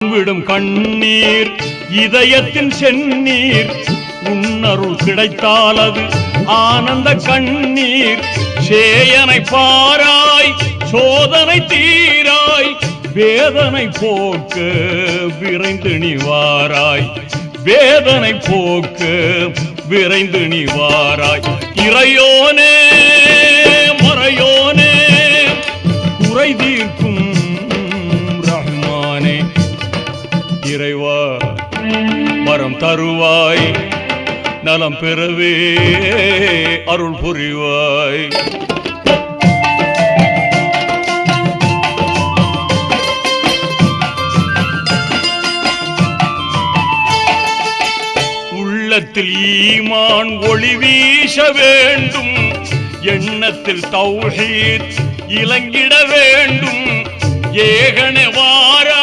விடும் கண்ணீர் இதயத்தின் செந்நீர் உன்னருள் கிடைத்தால் அது ஆனந்த கண்ணீர். சேயனை பாராய் சோதனை தீராய் வேதனை போக்க விரைந்து நிவாராய் வேதனை போக்க விரைந்து நிவாராய் இறையோனே மறையோனே குறை தீர்க்கும் இறைவா மரம் தருவாய். நலம் பெறவே அருள் புரிவாய். உள்ளத்தில் ஈமான் ஒளி வீச வேண்டும். எண்ணத்தில் தௌஹீத் இலங்கிட வேண்டும். ஏகனவார